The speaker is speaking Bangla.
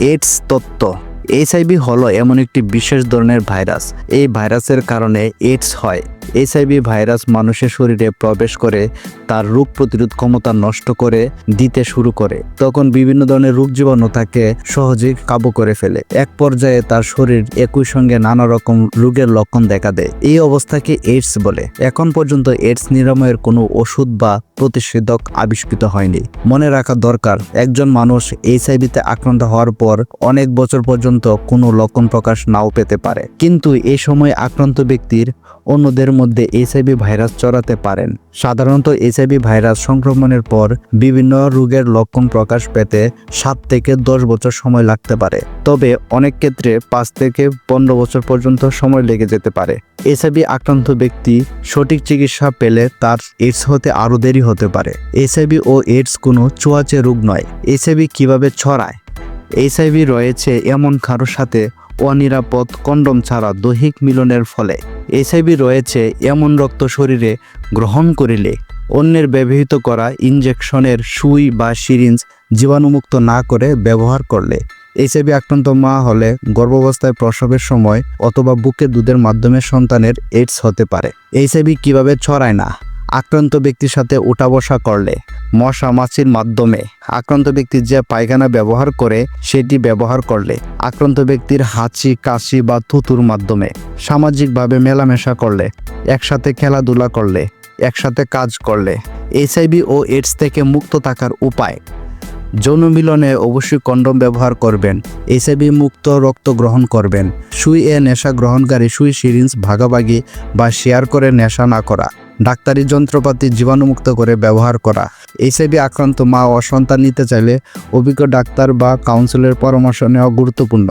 এইডস তত্ত্ব। এইচআইভি হলো এমন একটি বিশেষ ধরনের ভাইরাস। এই ভাইরাসের কারণে এইডস হয়। এইচআইভি ভাইরাস মানুষের শরীরে প্রবেশ করে, তার রোগ প্রতিরোধ ক্ষমতা নষ্ট করে, দিতে শুরু করে। তখন বিভিন্ন ধরনের রোগ জীবাণু তাকে সহজেই কাবু করে ফেলে। এক পর্যায়ে তার শরীর একই সঙ্গে নানা রকম রোগের লক্ষণ দেখা দেয়। এই অবস্থাকে এইডস বলে। এখন পর্যন্ত এইডস নিরাময়ের কোনো ওষুধ বা প্রতিষেধক আবিষ্কৃত হয়নি। মনে রাখা দরকার, একজন মানুষ এইচআইভিতে আক্রান্ত হওয়ার পর অনেক বছর পর্যন্ত কোনো লক্ষণ প্রকাশ নাও পেতে পারে। কিন্তু এই সময় আক্রান্ত ব্যক্তির অন্যদের মধ্যে এইচআইভি ভাইরাস ছড়াতে পারেন। সাধারণত এইচআইভি ভাইরাস সংক্রমণের পর বিভিন্ন রোগের লক্ষণ প্রকাশ পেতে সাত থেকে দশ বছর সময় লাগতে পারে। তবে অনেক ক্ষেত্রে পাঁচ থেকে পনেরো বছর পর্যন্ত সময় লেগে যেতে পারে। এইচআইভি আক্রান্ত ব্যক্তি সঠিক চিকিৎসা পেলে তার এইডস হতে আরও দেরি হতে পারে। এইচআইভি ও এইডস কোনো চুয়াচে রোগ নয়। এইচআইভি কীভাবে ছড়ায়? এইচআইভি রয়েছে এমন কারোর সাথে অনিরাপদ কন্ডম ছাড়া দৈহিক মিলনের ফলে। এইচআইভি রয়েছে এমন রক্ত শরীরে গ্রহণ করিলে অন্যের ব্যবহৃত করা ইনজেকশনের সুই বা সিরিঞ্জ জীবাণুমুক্ত না করে ব্যবহার করলে এইচআইভি আক্রান্ত মা হলে গর্ভাবস্থায় প্রসবের সময় অথবা বুকে দুধের মাধ্যমে সন্তানের এইডস হতে পারে। এইচআইভি কীভাবে ছড়ায় না? আক্রান্ত ব্যক্তির সাথে উঠা বসা করলে মশা মাছির মাধ্যমে আক্রান্ত ব্যক্তি যে পায়খানা ব্যবহার করে সেটি ব্যবহার করলে আক্রান্ত ব্যক্তির হাঁচি, কাশি বা থুতুর মাধ্যমে সামাজিকভাবে মেলামেশা করলে, একসাথে খেলাধুলা করলে, একসাথে কাজ করলে এইচআইভি ও এইডস থেকে মুক্ত থাকার উপায়। যৌন মিলনে অবশ্যই কন্ডম ব্যবহার করবেন এইচআইভি মুক্ত রক্ত গ্রহণ করবেন সুই এ নেশা গ্রহণকারী সুই সিরিঞ্জ ভাগাভাগি বা শেয়ার করে নেশা না করা। ডাক্তারি যন্ত্রপাতি জীবাণুমুক্ত করে ব্যবহার করা। এইচআইভি আক্রান্ত মা ও সন্তান নিতে চাইলে অভিজ্ঞ ডাক্তার বা কাউন্সিলের পরামর্শ নেওয়া গুরুত্বপূর্ণ।